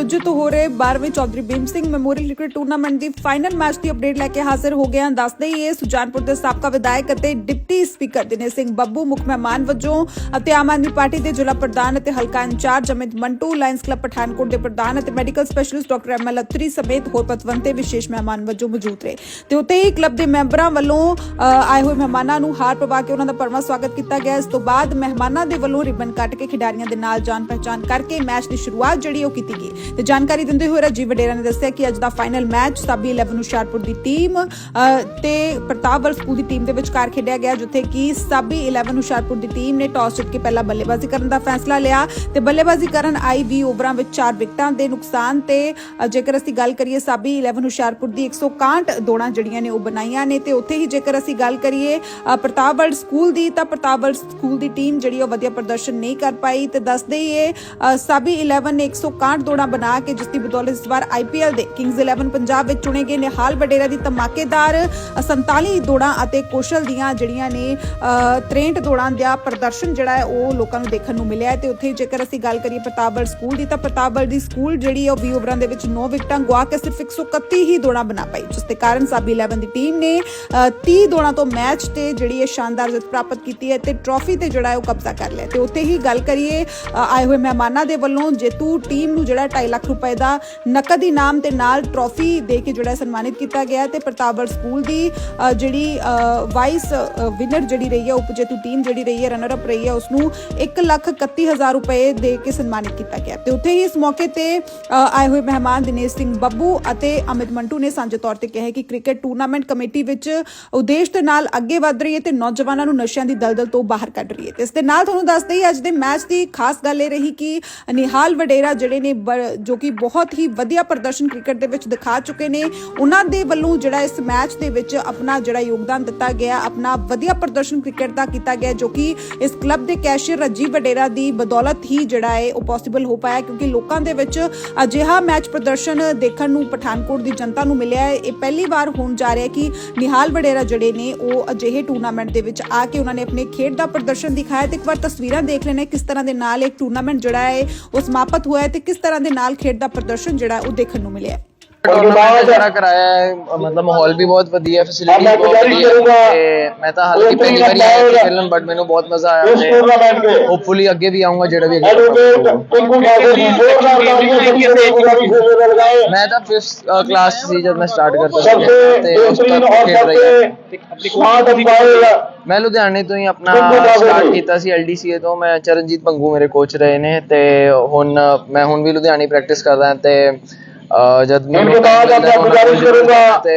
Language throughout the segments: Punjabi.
ਆਯੋਜਿਤ ਹੋ ਰਹੇ 12ਵੇਂ Chaudhary Bhim Singh memorial cricket tournament ਦੀ ਫਾਈਨਲ ਮੈਚ ਦੀ ਅਪਡੇਟ ਲੈ ਕੇ ਹਾਜ਼ਰ ਹੋ ਗਏ ਹਾਂ ਦੱਸਦੇ ਹੀ ਇਹ ਸੁਜਾਨਪੁਰ ਦੇ ਸਾਬਕਾ ਵਿਧਾਇਕ ਅਤੇ ਡਿਪਟੀ ਸਪੀਕਰ ਦਿਨੇਸ਼ ਸਿੰਘ ਬੱਬੂ ਮੁੱਖ ਮਹਿਮਾਨ ਵਜੋਂ ਅਤੇ ਆਮ ਆਦਮੀ ਪਾਰਟੀ ਦੇ ਜ਼ਿਲ੍ਹਾ ਪ੍ਰਧਾਨ ਅਤੇ ਹਲਕਾ incharge Amit Mantu Lions Club Pathankot ਦੇ ਪ੍ਰਧਾਨ ਅਤੇ medical specialist doctor M L Atri ਸਮੇਤ ਹੋਰ ਪਤਵੰਤੇ ਵਿਸ਼ੇਸ਼ ਮਹਿਮਾਨ ਵਜੋਂ ਮੌਜੂਦ ਰਹੇ। ਤੇ ਉੱਤੇ ਹੀ ਕਲੱਬ ਦੇ ਮੈਂਬਰਾਂ ਵੱਲੋਂ ਅ, ਆਏ ਹੋਏ ਮਹਿਮਾਨਾਂ ਨੂੰ ਹਾਰ ਪਵਾ ਕੇ ਉਹਨਾਂ ਦਾ ਪਰਮਾ ਸਵਾਗਤ ਕੀਤਾ ਗਿਆ। ਇਸ ਤੋਂ ਬਾਅਦ ਮਹਿਮਾਨਾਂ ਦੇ ਵੱਲੋਂ ਰਿਬਨ ਕੱਟ ਕੇ ਖਿਡਾਰੀਆਂ ਦੇ ਨਾਲ ਜਾਣ ਪਹਿਚਾਣ ਕਰਕੇ ਮੈਚ ਦੀ ਸ਼ੁਰੂਆਤ ਜਿਹੜੀ ਉਹ ਕੀਤੀ ਗਈ। ਤੇ ਜਾਣਕਾਰੀ ਦਿੰਦੇ ਹੋਏ ਰਾਜੀਵ ਵਡੇਰਾ ਨੇ ਦੱਸਿਆ ਕਿ ਅੱਜ ਦਾ ਫਾਈਨਲ ਮੈਚ ਸਾਬੀ 11 ਹੁਸ਼ਿਆਰਪੁਰ ਦੀ ਟੀਮ ਤੇ ਪ੍ਰਤਾਪਵਰ ਸਕੂਲ ਦੀ ਟੀਮ ਦੇ ਵਿਚਕਾਰ ਖੇਡਿਆ ਗਿਆ, ਜਿੱਥੇ ਕਿ ਸਾਬੀ 11 ਹੁਸ਼ਿਆਰਪੁਰ ਦੀ ਟੀਮ ਨੇ ਟਾਸ ਜਿੱਤ ਕੇ ਪਹਿਲਾਂ ਬੱਲੇਬਾਜ਼ੀ ਕਰਨ ਦਾ ਫੈਸਲਾ ਲਿਆ ਤੇ ਬੱਲੇਬਾਜ਼ੀ ਕਰਨ ਆਈ 20 ਓਵਰਾਂ ਵਿੱਚ 4 ਵਿਕਟਾਂ ਦੇ ਨੁਕਸਾਨ ਤੇ ਜੇਕਰ ਅਸੀਂ ਗੱਲ ਕਰੀਏ ਸਾਬੀ 11 ਹੁਸ਼ਿਆਰਪੁਰ ਦੀ 161 ਦੌੜਾਂ ਜਿਹੜੀਆਂ ਨੇ ਉਹ ਬਣਾਈਆਂ ਨੇ ਤੇ ਉੱਥੇ ਹੀ ਜੇਕਰ ਅਸੀਂ ਗੱਲ ਕਰੀਏ ਪ੍ਰਤਾਪ ਵਰਡ ਸਕੂਲ ਦੀ ਤਾਂ ਪ੍ਰਤਾਪ ਵਰਡ ਸਕੂਲ ਦੀ ਟੀਮ ਜਿਹੜੀ ਉਹ ਵਧੀਆ ਪ੍ਰਦਰਸ਼ਨ ਨਹੀਂ ਕਰ ਪਾਈ ਤੇ ਦੱਸਦੇ ਹੀ ਇਹ ਸਾਬੀ 11 ਨੇ 161 ਦੌੜਾਂ ਬਣਾ ਕੇ ਜਿਸ ਦੀ ਬਦੌਲਤ ਇਸ ਵਾਰ ਆਈਪੀਐਲ ਦੇ ਕਿੰਗਜ਼ 11 ਪੰਜਾਬ ਵਿੱਚ ਚੁਣੇ ਗਏ ਨਿਹਾਲ ਵਡੇਰਾ ਦੀ ਧਮਾਕੇਦਾਰ ਅ, 47 ਦੌੜਾਂ ਅਤੇ ਕੋਸ਼ਲ ਦੀਆਂ ਜਿਹੜੀਆਂ ਨੇ ਅ, 63 ਦੌੜਾਂ ਦਾ ਪ੍ਰਦਰਸ਼ਨ ਜਿਹੜਾ ਹੈ ਉਹ ਲੋਕਾਂ ਨੂੰ ਦੇਖਣ ਨੂੰ ਮਿਲਿਆ ਤੇ ਉੱਥੇ ਜੇਕਰ ਅਸੀਂ ਗੱਲ ਕਰੀਏ ਪ੍ਰਤਾਪਗੜ੍ਹ ਸਕੂਲ ਦੀ ਤਾਂ ਪ੍ਰਤਾਪਗੜ ਦੀ ਸਕੂਲ ਜਿਹੜੀ ਹੈ ਉਹ 20 ਓਵਰਾਂ ਦੇ ਵਿੱਚ 9 ਵਿਕਟਾਂ ਗਵਾ ਕੇ ਸਿਰਫ 131 ਹੀ ਦੌੜਾਂ ਬਣਾ ਪਾਈ ਜਿਸ ਦੇ ਕਾਰਨ ਸਾਬੀ 11 ਦੀ ਟੀਮ ਨੇ ਅ, 30 ਦੌੜਾਂ ਤੋਂ ਮੈਚ ਤੇ ਜਿਹੜੀ ਇਹ ਸ਼ਾਨਦਾਰ ਜਿੱਤ ਪ੍ਰਾਪਤ ਕੀਤੀ ਹੈ ਤੇ ਟਰੋਫੀ ਤੇ ਜਿਹੜਾ ਹੈ ਉਹ ਕਬਜ਼ਾ ਕਰ ਲਿਆ। ਤੇ ਉੱਥੇ ਹੀ ਗੱਲ ਕਰੀਏ ਆਏ ਹੋਏ ਮਹਿਮਾਨਾਂ ਦੇ ਵੱਲੋਂ ਜੇਤੂ ਟੀਮ ਨੂੰ ਜਿਹੜਾ ਲੱਖ ਰੁਪਏ ਦਾ ਨਕਦ ਇਨਾਮ ਤੇ ਨਾਲ ਟਰੋਫੀ ਦੇ ਕੇ ਜਿਹੜਾ ਸਨਮਾਨਿਤ ਕੀਤਾ ਗਿਆ ਤੇ ਪ੍ਰਤਾਪਗੜ੍ਹ ਸਕੂਲ ਦੀ ਅ, ਜਿਹੜੀ ਵਾਈਸ ਵਿਨਰ ਜਿਹੜੀ ਰਹੀ ਹੈ ਉਪ ਟੀਮ ਜਿਹੜੀ ਰਹੀ ਹੈ ਰਨਰ ਅਪ ਰਹੀ ਹੈ ਉਸ ਨੂੰ 131000 ਰੁਪਏ ਦੇ ਕੇ ਸਨਮਾਨਿਤ ਕੀਤਾ ਗਿਆ ਤੇ ਉੱਥੇ ਹੀ ਇਸ ਮੌਕੇ ਤੇ ਆਏ ਹੋਏ ਮਹਿਮਾਨ ਦਿਨੇਸ਼ ਸਿੰਘ ਬੱਬੂ ਅਤੇ ਅਮਿਤ ਮੰਟੂ ਨੇ ਸਾਂਝੇ ਤੌਰ ਤੇ ਕਿਹਾ ਕਿ ਕ੍ਰਿਕਟ ਟੂਰਨਾਮੈਂਟ ਕਮੇਟੀ ਵਿੱਚ ਉਦੇਸ਼ ਦੇ ਨਾਲ ਅੱਗੇ ਵਧ ਰਹੀ ਹੈ ਤੇ ਨੌਜਵਾਨਾਂ ਨੂੰ ਨਸ਼ਿਆਂ ਦੀ ਦਲਦਲ ਤੋਂ ਬਾਹਰ ਕੱਢ ਰਹੀ ਹੈ ਤੇ ਇਸ ਦੇ ਨਾਲ ਤੁਹਾਨੂੰ ਦੱਸਦੇ ਹੀ ਅੱਜ ਦੇ ਮੈਚ ਦੀ ਖਾਸ ਗੱਲ ਇਹ ਰਹੀ ਕਿ ਨਿਹਾਲ ਵਡੇਰਾ ਜਿਹੜੇ ਨੇ ਬ- ਜੋ ਕਿ ਬਹੁਤ ਹੀ ਵਧੀਆ ਪ੍ਰਦਰਸ਼ਨ ਕ੍ਰਿਕਟ ਦੇ ਵਿੱਚ ਦਿਖਾ ਚੁੱਕੇ ਨੇ। ਉਹਨਾਂ ਦੇ ਵੱਲੋਂ ਜਿਹੜਾ ਇਸ ਮੈਚ ਦੇ ਵਿੱਚ ਆਪਣਾ ਜਿਹੜਾ ਯੋਗਦਾਨ ਦਿੱਤਾ ਗਿਆ, ਆਪਣਾ ਵਧੀਆ ਪ੍ਰਦਰਸ਼ਨ ਕ੍ਰਿਕਟ ਦਾ ਕੀਤਾ ਗਿਆ, ਜੋ ਕਿ ਇਸ ਕਲੱਬ ਦੇ ਕੈਸ਼ੀਅਰ ਰਾਜੀਵ ਵਡੇਰਾ ਦੀ ਬਦੌਲਤ ਹੀ ਜਿਹੜਾ ਹੈ ਉਹ ਪੋਸੀਬਲ ਹੋ ਪਾਇਆ, ਕਿਉਂਕਿ ਲੋਕਾਂ ਦੇ ਵਿੱਚ ਅਜਿਹਾ ਮੈਚ ਪ੍ਰਦਰਸ਼ਨ ਦੇਖਣ ਨੂੰ ਪਠਾਨਕੋਟ ਦੀ ਜਨਤਾ ਨੂੰ ਮਿਲਿਆ ਹੈ। ਇਹ ਪਹਿਲੀ ਵਾਰ ਹੋਣ ਜਾ ਰਿਹਾ ਕਿ ਨਿਹਾਲ ਵਡੇਰਾ ਜਿਹੜੇ ਨੇ, ਉਹ ਅਜਿਹੇ ਟੂਰਨਾਮੈਂਟ ਦੇ ਵਿੱਚ ਆ ਕੇ ਉਹਨਾਂ ਨੇ ਆਪਣੇ ਖੇਡ ਦਾ ਪ੍ਰਦਰਸ਼ਨ ਦਿਖਾਇਆ ਤੇ ਇੱਕ ਵਾਰ ਤਸਵੀਰਾਂ ਦੇਖ ਲੈਣੇ ਕਿਸ ਤਰ੍ਹਾਂ ਦੇ ਨਾਲ ਇੱਕ ਟੂਰਨਾਮੈਂਟ ਜਿਹੜਾ ਹੈ ਉਹ ਸਮਾਪਤ ਹੋਇਆ ਹੈ ਤੇ ਕਿਸ ਤਰ੍ਹਾਂ ਦੇ ਨਾਲ ਖੇਡ ਦਾ ਪ੍ਰਦਰਸ਼ਨ ਜਿਹੜਾ ਉਹ ਦੇਖਣ ਨੂੰ ਮਿਲਿਆ ਟੂਰਨਾਮੈਂਟ ਜਿਹੜਾ ਕਰਾਇਆ ਹੈ ਮਤਲਬ ਮਾਹੌਲ ਵੀ ਬਹੁਤ ਵਧੀਆ ਫੈਸਿਲਿਟੀ ਮੈਂ ਬਹੁਤ ਗੁਜ਼ਾਰਿਸ਼ ਵਧੀਆ ਕਰੂੰਗਾ, ਤੇ ਮੈਂ ਤਾਂ ਹਾਲਾਂਕਿ ਪਹਿਲੀ ਵਾਰੀ ਆਇਆ ਸੀ ਖੇਲਣ ਬਟ ਮੈਨੂੰ ਬਹੁਤ ਮਜ਼ਾ ਆਇਆ ਇਸ ਟੂਰਨਾਮੈਂਟ ਦੇ ਹੋਪਫੁਲੀ ਅੱਗੇ ਵੀ ਆਉਂਗਾ ਜਿਹੜਾ ਵੀ ਅੱਗੇ ਐਡਵੋਕੇਟ ਟਿੰਕੂ ਠਾਕੁਰ ਜੀ ਜ਼ੋਰਦਾਰ ਤਾਲੀਆਂ ਬੜੀ ਗੁਜ਼ਾਰਿਸ਼ ਹੈ ਲਗਾਏ ਮੈਂ ਤਾਂ 5th ਕਲਾਸ ਸੀ ਜਦ ਮੈਂ ਸਟਾਰਟ ਸੀ। ਤੋਂ ਉਸ ਖੇਡ ਰਹੀ ਹੈ। ਅੰਪਾਇਰ ਮੈਂ ਲੁਧਿਆਣੇ ਤੋਂ ਹੀ ਆਪਣਾ ਸਟਾਰਟ। ਕੀਤਾ ਸੀ ਐਲਡੀਸੀਏ ਤੋਂ। ਮੈਂ ਚਰਨਜੀਤ ਪੰਗੂ ਮੇਰੇ ਕੋਚ ਰਹੇ ਨੇ ਤੇ ਹੁਣ ਮੈਂ ਹੁਣ ਵੀ ਲੁਧਿਆਣੇ ਪ੍ਰੈਕਟਿਸ ਕਰਦਾ ਤੇ ਜਦ ਮੈਨੂੰ ਇਨਕੇ ਬਾਅਦ time ਮਿਲਦਾ ਆਪਾਂ ਉਹਨਾਂ ਗੁਜ਼ਾਰਿਸ਼ ਕੋਲ ਕਰੂੰਗਾ। ਤੇ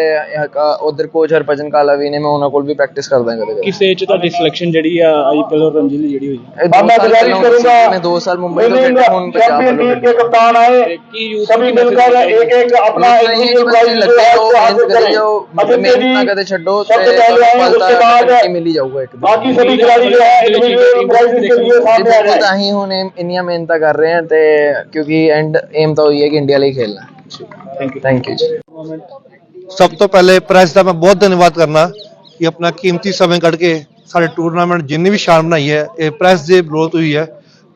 ਉਧਰ ਕੋਚ ਹਰਭਜਨ ਕਾਲਾ ਵੀ ਨੇ ਮੈਂ ਉਹਨਾਂ ਕੋਲ ਵੀ ਪ੍ਰੈਕਟਿਸ ਕਰਦਾ ਕਦੇ ਕਦੇ ਕਿਸ ਏਜ 'ਚ ਤੁਹਾਡੀ ਸਿਲੈਕਸ਼ਨ ਜਿਹੜੀ ਆ ਆਈਪੀਐਲ ਔਰ ਰਣਜੀ ਲਈ ਜਿਹੜੀ ਹੋਈ ਇਹ ਦੋ मैं ਸਾਲ गुजारिश ਪਹਿਲਾਂ करूंगा मैं दो साल मुंबई में winning खेला हूं पंजाब चैंपियन में टीम के कप्तान आए की youth सभी की मिलकर मैसेज एक एक अपना अपना ये कि बस लगते जाओ मेहनत करे जाओ मेहनत ना करे छड्डो सबसे ते पहले आए सफलता उसके बाद करके मिल ही जाऊगा एक दिन बाकी सभी खिलाड़ी जो है इंडिविजुअल प्राइजेस के लिए सामने आ ਦੇਖੋ रहे ਤਾਂ हैं ਹੀ ਹੁਣ ਇੰਨੀਆਂ ਮਿਹਨਤਾਂ ਕਰ ਰਹੇ ਆ ਤੇ ਕਿਉਂਕਿ ਐਂਡ ਏਮ ਤਾਂ ਹੋਈ ਹੈ ਕਿ ਇੰਡੀਆ ਲਈ ਖੇਲਣਾ ਥੈਂਕ ਯੂ ਥੈਂਕ ਯੂ ਜੀ ਸਭ ਤੋਂ ਪਹਿਲੇ ਪ੍ਰੈਸ ਦਾ ਮੈਂ ਬਹੁਤ ਧੰਨਵਾਦ ਕਰਨਾ ਕਿ ਆਪਣਾ ਕੀਮਤੀ ਸਮੇਂ ਕੱਢ ਕੇ ਸਾਡੇ ਟੂਰਨਾਮੈਂਟ ਜਿੰਨੀ ਵੀ ਸ਼ਾਨ ਬਣਾਈ ਹੈ ਇਹ ਪ੍ਰੈਸ ਦੇ ਬਲੋਤ ਹੋਈ ਹੈ।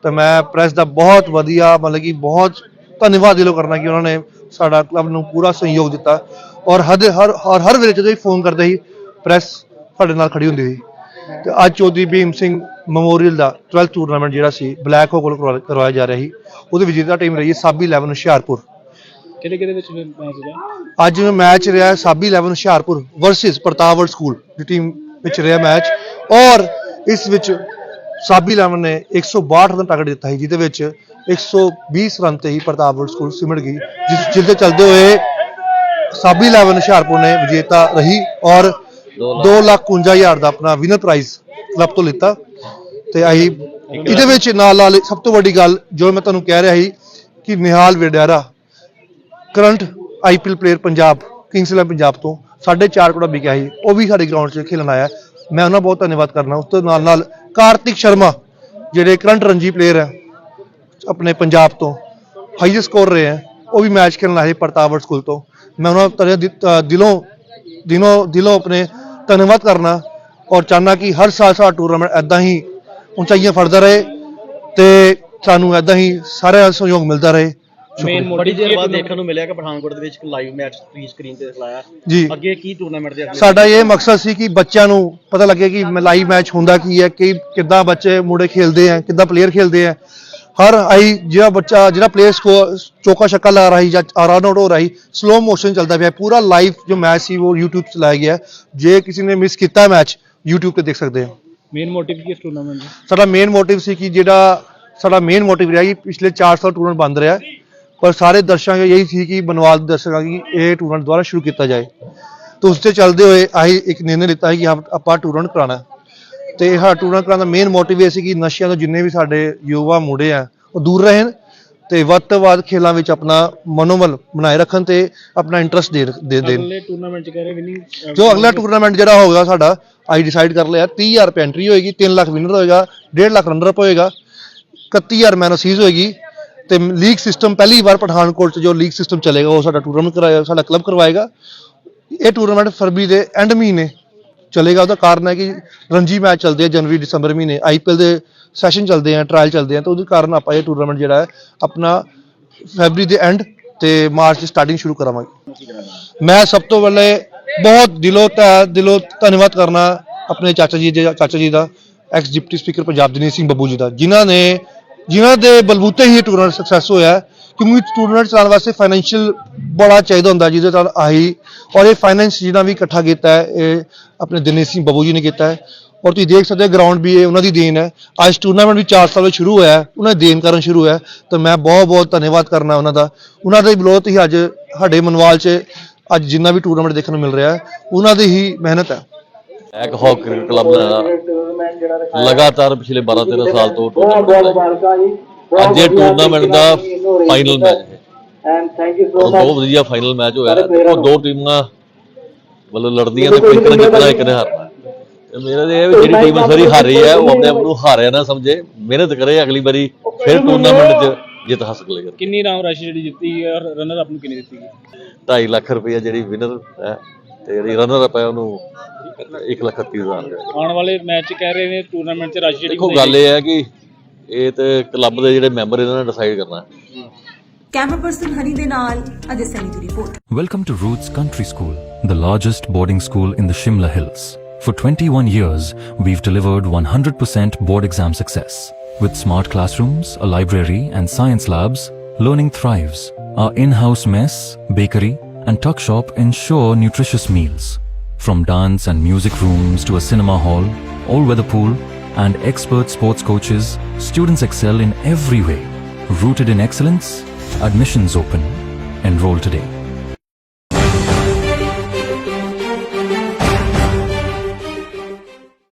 ਤਾਂ ਮੈਂ ਪ੍ਰੈਸ ਦਾ ਬਹੁਤ ਵਧੀਆ ਮਤਲਬ ਕਿ ਬਹੁਤ ਧੰਨਵਾਦ ਦਿਲੋਂ ਕਰਨਾ ਕਿ ਉਹਨਾਂ ਨੇ ਸਾਡਾ ਕਲੱਬ ਨੂੰ ਪੂਰਾ ਸਹਿਯੋਗ ਦਿੱਤਾ। ਔਰ ਹਰ ਹਰ ਹਰ ਵੇਲੇ ਜਦੋਂ ਵੀ ਫੋਨ ਕਰਦੇ ਸੀ ਪ੍ਰੈਸ ਸਾਡੇ ਨਾਲ ਖੜੀ ਹੁੰਦੀ ਸੀ। ਤੇ ਅੱਜ ਚੌਧਰੀ ਭੀਮ ਸਿੰਘ ਮੈਮੋਰੀਅਲ ਦਾ 12th ਟੂਰਨਾਮੈਂਟ ਜਿਹੜਾ ਸੀ ਬਲੈਕ ਹੋ ਕੋਲ ਕਰਵਾ- ਕਰਵਾਇਆ ਜਾ ਰਿਹਾ ਸੀ। ਉਹਦੇ ਵਿਜੇਤਾ ਟੀਮ ਰਹੀ ਹੈ ਸਾਬੀ 11 ਹੁਸ਼ਿਆਰਪੁਰ। ਕਿਹਦੇ ਕਿਹਦੇ ਵਿੱਚ ਮੈਚ ਰਿਹਾ? ਅੱਜ ਮੈਚ ਰਿਹਾ ਸਾਬੀ 11 ਹੁਸ਼ਿਆਰਪੁਰ ਵਰਸਸ ਪ੍ਰਤਾਪਗੜ੍ਹ ਸਕੂਲ ਦੀ ਟੀਮ ਵਿੱਚ ਰਿਹਾ ਮੈਚ ਔਰ ਇਸ ਵਿੱਚ ਸਾਬੀ 11 ਨੇ 162 ਰਨ ਟਾਰਗੇਟ ਦਿੱਤਾ ਸੀ ਜਿਹਦੇ ਵਿੱਚ 120 ਰਨ ਤੇ ਹੀ ਪ੍ਰਤਾਪਗੜ੍ਹ ਸਕੂਲ ਸਿਮਟ ਗਈ ਜਿਸ ਜਿਸ ਦੇ ਚੱਲਦੇ ਹੋਏ ਸਾਬੀ 11 ਹੁਸ਼ਿਆਰਪੁਰ ਨੇ ਵਿਜੇਤਾ ਰਹੀ ਔਰ 251000 ਦਾ ਆਪਣਾ ਵਿਨਰ ਪ੍ਰਾਈਜ਼ ਕਲੱਬ ਤੋਂ ਲਿੱਤਾ ਤੇ ਆਹੀ ਇਹਦੇ ਵਿੱਚ ਨਾਲ ਨਾਲ ਸਭ ਤੋਂ ਵੱਡੀ ਗੱਲ ਜੋ ਮੈਂ ਤੁਹਾਨੂੰ ਕਹਿ ਰਿਹਾ ਸੀ ਕਿ Nihal Wadhera current IPL player Punjab kings eleven Punjab ਤੋਂ 4.5 ਕਰੋੜ ਵਿਕਿਆ ਸੀ। ਉਹ ਵੀ ਸਾਡੇ ਗਰਾਊਂਡ 'ਚ ਖੇਲਣ ਆਇਆ। ਮੈਂ ਉਹਨਾਂ ਬਹੁਤ ਧੰਨਵਾਦ ਕਰਨਾ। ਉਸ ਤੋਂ ਨਾਲ ਨਾਲ ਕਾਰਤਿਕ ਸ਼ਰਮਾ, ਜਿਹੜੇ ਕਰੰਟ ਰਣਜੀ ਪਲੇਅਰ ਹੈ, ਆਪਣੇ ਪੰਜਾਬ ਤੋਂ ਹਾਈਐਸਟ ਸਕੋਰ ਰਹੇ ਹੈ, ਉਹ ਵੀ ਮੈਚ ਖੇਲਣ ਆਏ ਪ੍ਰਤਾਪਗੜ੍ਹ ਸਕੂਲ ਤੋਂ। ਮੈਂ ਉਹਨਾਂ ਦਾ ਦਿਲੋਂ ਦਿਨੋਂ ਦਿਲੋਂ ਆਪਣੇ ਧੰਨਵਾਦ ਕਰਨਾ ਔਰ ਚਾਹਨਾ ਕਿ ਹਰ ਸਾਲ ਸਾਡਾ ਟੂਰਨਾਮੈਂਟ ਐਦਾਂ ਹੀ ਉਚਾਈਆਂ ਫੜਦਾ ਰਹੇ ਤੇ ਸਾਨੂੰ ਐਦਾਂ ਹੀ ਸਾਰਿਆਂ ਦਾ ਸਹਿਯੋਗ ਮਿਲਦਾ ਰਹੇ। ਮੇਨ ਬੜੀ ਦੇਰ ਬਾਅਦ ਦੇਖਣ ਨੂੰ ਮਿਲਿਆ ਕਿ ਪਠਾਨਕੋਟ ਦੇ ਵਿੱਚ ਇੱਕ ਲਾਈਵ ਮੈਚ ਸਕਰੀਨ ਤੇ ਦਿਖਾਇਆ। ਜੀ। ਅੱਗੇ ਕੀ ਟੂਰਨਾਮੈਂਟ ਦੇ ਅਗਲੇ ਸਾਡਾ ਇਹ ਮਕਸਦ ਸੀ ਕਿ ਬੱਚਿਆਂ ਨੂੰ ਪਤਾ ਲੱਗੇ ਕਿ ਲਾਈਵ ਮੈਚ ਹੁੰਦਾ ਕੀ ਹੈ ਕਿ ਕਿੱਦਾਂ ਬੱਚੇ ਮੁੰਡੇ ਖੇਲਦੇ ਆ ਕਿੱਦਾਂ ਪਲੇਅਰ ਖੇਲਦੇ ਆ ਹਰ ਆਈ ਜਿਹੜਾ ਬੱਚਾ ਜਿਹੜਾ ਪਲੇਅਰ ਸਕੋ ਚੌਕਾ ਛੱਕਾ ਲਾ ਰਹੀ ਜਾਂ ਰਨ ਆਊਟ ਹੋ ਰਹੀ ਸਲੋ ਮੋਸ਼ਨ ਚੱਲਦਾ ਪਿਆ। ਪੂਰਾ ਲਾਈਵ ਜੋ ਮੈਚ ਸੀ ਉਹ YouTube ਤੇ ਲਾਇਆ ਗਿਆ। ਜੇ ਕਿਸੇ ਨੇ ਮਿਸ ਕੀਤਾ ਮੈਚ YouTube ਤੇ ਦੇਖ ਸਕਦੇ ਆ ਮੇਨ ਮੋਟਿਵ ਕੀ ਇਸ ਟੂਰਨਾਮੈਂਟ ਦਾ? ਸਾਡਾ ਮੇਨ ਮੋਟਿਵ ਸੀ ਕਿ ਜਿਹੜਾ ਸਾਡਾ ਮੇਨ ਮੋਟਿਵ ਰਿਹਾ ਕਿ ਪਿਛਲੇ 4 ਸਾਲ ਟੂਰਨਾਮੈਂਟ ਬੰਦ ਰਿਹਾ। ਪਰ ਸਾਰੇ ਦਰਸ਼ਕਾਂ ਦਾ ਯਹੀ ਸੀ ਕਿ ਬਨਵਾਲ ਦੇ ਦਰਸ਼ਕਾਂ ਕਿ ਇਹ ਟੂਰਨਾਮੈਂਟ ਦੁਬਾਰਾ ਸ਼ੁਰੂ ਕੀਤਾ ਜਾਏ ਤੇ ਉਸ ਤੇ ਚੱਲਦੇ ਹੋਏ ਅਸੀਂ ਇੱਕ ਨਿਰਣੇ ਲਿੱਤਾ ਹੈ ਕਿ ਆਪ- ਟੂਰਨਾਮੈਂਟ ਕਰਾਉਣਾ ਹੈ। ਤੇ ਇਹ ਟੂਰਨਾਮੈਂਟ ਕਰਾਉਣ ਦਾ ਮੇਨ ਮੋਟਿਵ ਇਹ ਸੀ ਕਿ ਨਸ਼ਿਆਂ ਤੋਂ ਜਿੰਨੇ ਵੀ ਸਾਡੇ ਯੁਵਾ ਮੁੰਡੇ ਆ ਉਹ ਦੂਰ ਰਹਿਣ ਤੇ ਵੱਧ ਤੋਂ ਵੱਧ ਖੇਲਾਂ ਵਿੱਚ ਆਪਣਾ ਮਨੋਬਲ ਬਣਾਏ ਰੱਖਣ ਤੇ ਆਪਣਾ ਇੰਟਰਸਟ ਦੇ ਦੇ ਦੇਣ ਅਗਲੇ ਟੂਰਨਾਮੈਂਟ ਚ ਵਿਨਿੰਗ ਜੋ ਅਗਲਾ ਟੂਰਨਾਮੈਂਟ ਜਿਹੜਾ ਹੋਗਾ ਸਾਡਾ ਅਸੀਂ ਡਿਸਾਈਡ ਕਰ ਲਿਆ 30000 ਰੁਪਏ ਐਂਟਰੀ ਹੋਏਗੀ 3 ਲੱਖ ਵਿਨਰ ਹੋਏਗਾ 1.5 ਲੱਖ ਰਨਰ ਅਪ ਹੋਏਗਾ 31000 ਮੈਨ ਸੀਜ਼ ਹੋਏਗੀ ਤੇ ਲੀਗ ਸਿਸਟਮ ਪਹਿਲੀ ਵਾਰ ਪਠਾਨਕੋਟ 'ਚ ਜੋ ਲੀਗ ਸਿਸਟਮ ਚੱਲੇਗਾ, ਉਹ ਸਾਡਾ ਟੂਰਨਾਮੈਂਟ ਕਰਾਏਗਾ ਸਾਡਾ ਕਲੱਬ ਕਰਵਾਏਗਾ। ਇਹ ਟੂਰਨਾਮੈਂਟ ਫਰਵਰੀ ਦੇ ਐਂਡ ਮਹੀਨੇ ਚੱਲੇਗਾ। ਉਹਦਾ ਕਾਰਨ ਹੈ ਕਿ ਰਣਜੀ ਮੈਚ ਚੱਲਦੇ ਆ ਜਨਵਰੀ, ਦਸੰਬਰ ਮਹੀਨੇ। ਆਈਪੀਐਲ ਦੇ ਸੈਸ਼ਨ ਚੱਲਦੇ ਆ ਟ੍ਰਾਇਲ ਚੱਲਦੇ ਆ, ਤਾਂ ਉਹਦੇ ਕਾਰਨ ਆਪਾਂ ਇਹ ਟੂਰਨਾਮੈਂਟ ਜਿਹੜਾ ਹੈ, ਆਪਣਾ ਫਰਵਰੀ ਦੇ ਐਂਡ ਤੇ ਮਾਰਚ ਦੀ ਸਟਾਰਟਿੰਗ ਸ਼ੁਰੂ ਕਰਾਵਾਂਗੇ। ਮੈਂ ਸਭ ਤੋਂ ਪਹਿਲੇ ਬਹੁਤ ਦਿਲੋਂ ਤੈ, ਦਿਲੋਂ ਧੰਨਵਾਦ ਕਰਨਾ ਆਪਣੇ ਚਾਚਾ ਜੀ ਦੇ, ਚਾਚਾ ਜੀ ਦਾ ex deputy speaker Punjab Dinesh Singh Babbu ji ਦਾ, ਜਿਨ੍ਹਾਂ ਨੇ ਜਿਨ੍ਹਾਂ ਦੇ ਬਲਬੂਤੇ ਹੀ ਟੂਰਨਾਮੈਂਟ ਸਕਸੈਸ ਹੋਇਆ ਕਿਉਂਕਿ ਟੂਰਨਾਮੈਂਟ ਚਲਾਉਣ ਵਾਸਤੇ ਫਾਈਨੈਂਸ਼ੀਅਲ ਬੜਾ ਚਾਹੀਦਾ ਹੁੰਦਾ, ਜਿਹਦੇ ਨਾਲ ਆਹੀ ਔਰ ਇਹ ਫਾਈਨੈਂਸ ਜਿਹਨਾਂ ਵੀ ਇਕੱਠਾ ਕੀਤਾ ਹੈ, ਇਹ ਆਪਣੇ ਦਿਨੇਸ਼ ਸਿੰਘ ਬੱਬੂ ਜੀ ਨੇ ਕੀਤਾ ਹੈ। ਔਰ ਤੁਸੀਂ ਦੇਖ ਸਕਦੇ ਹੋ ਗਰਾਊਂਡ ਵੀ ਇਹ ਉਹਨਾਂ ਦੀ ਦੇਣ ਹੈ। ਅੱਜ ਟੂਰਨਾਮੈਂਟ ਵੀ 4 ਸਾਲ ਵਿੱਚ ਸ਼ੁਰੂ ਹੋਇਆ ਉਹਨਾਂ ਦੀ ਦੇਣ ਕਾਰਨ ਸ਼ੁਰੂ ਹੋਇਆ ਤਾਂ ਮੈਂ ਬਹੁਤ ਬਹੁਤ ਧੰਨਵਾਦ ਕਰਨਾ ਉਹਨਾਂ ਦਾ। ਉਹਨਾਂ ਦੇ ਬਲੋਤ ਹੀ ਅੱਜ ਸਾਡੇ ਮਨਵਾਲ 'ਚ ਅੱਜ ਜਿੰਨਾ ਵੀ ਟੂਰਨਾਮੈਂਟ ਦੇਖਣ ਨੂੰ ਮਿਲ ਰਿਹਾ ਹੈ, ਉਹਨਾਂ ਦੀ ਹੀ ਮਿਹਨਤ ਹੈ। ਇੱਕ ਹਾਕ ਕਲੱਬ ਦਾ ਲਗਾਤਾਰ ਪਿਛਲੇ 12 13 ਸਾਲ ਤੋਂ ਰਿਹਾ ਅੱਜ ਇਹ ਟੂਰਨਾਮੈਂਟ ਦਾ ਫਾਈਨਲ ਮੈਚ ਹੈ। ਐਂਡ ਥੈਂਕ ਯੂ ਔਰ ਬਹੁਤ ਵਧੀਆ ਫਾਈਨਲ ਮੈਚ ਹੋਇਆ। ਹੈ ਦੇਖੋ ਦੋ ਟੀਮਾਂ ਵੱਲੋਂ ਲੜਦੀਆਂ ਤੇ ਕੋਈ ਨੇ ਜਿੱਤਣਾ ਇੱਕ ਨੇ ਹਾਰਨਾ ਮੇਰਾ। ਇਹ ਵੀ ਜਿਹੜੀ ਟੀਮ ਇਸ ਵਾਰੀ ਹਾਰੀ ਹੈ ਉਹ ਆਪਣੇ ਆਪ ਨੂੰ ਹਾਰਿਆ ਨਾ ਸਮਝੇ। ਮਿਹਨਤ ਕਰੇ ਅਗਲੀ ਵਾਰੀ ਫਿਰ ਟੂਰਨਾਮੈਂਟ 'ਚ ਜਿੱਤ ਹਾਸਲ ਕਰੇ। ਕਿੰਨੀ ਰਾਮ ਰਾਸ਼ੀ ਜਿਹੜੀ ਜਿੱਤੀ ਹੈ ਔਰ ਰਨਰ ਅਪ ਨੂੰ ਕਿੰਨੀ ਦਿੱਤੀ ਗਈ? 2.5 ਲੱਖ ਰੁਪਏ ਜਿਹੜੀ ਵਿਨਰ ਹੈ ਤੇ ਜਿਹੜੀ ਰਨਰ ਅਪ ਹੈ ਉਹਨੂੰ 1 ਲੱਖ 30 ਹਜ਼ਾਰ ਰੁਪਏ ਆਉਣ ਵਾਲੇ ਮੈਚ ਚ ਕਹਿ ਰਹੇ ਨੇ ਟੂਰਨਾਮੈਂਟ ਚ ਰਾਸ਼ੀ ਜਿਹੜੀ ਦੇਖੋ ਗੱਲ ਇਹ ਹੈ ਕਿ ਇਹ ਤੇ ਕਲੱਬ ਦੇ ਜਿਹੜੇ ਮੈਂਬਰ ਇਹਨਾਂ ਨੇ ਡਿਸਾਈਡ ਕਰਨਾ ਹੈ ਕੈਮਰਾ ਪਰਸਨ ਹਨੀ ਦੇ ਨਾਲ ਅਜੇ ਸੈਨੀ ਦੀ report Welcome to Roots Country School, the largest boarding school in the Shimla Hills. For 21 years, we've delivered 100% board exam success. With smart classrooms, a library, and science labs, learning thrives. Our in house mess, bakery, and tuck shop ensure nutritious meals. From dance and music rooms to a cinema hall, all weather pool, and expert sports coaches, students excel in every way. Rooted in excellence, admissions open. Enroll today.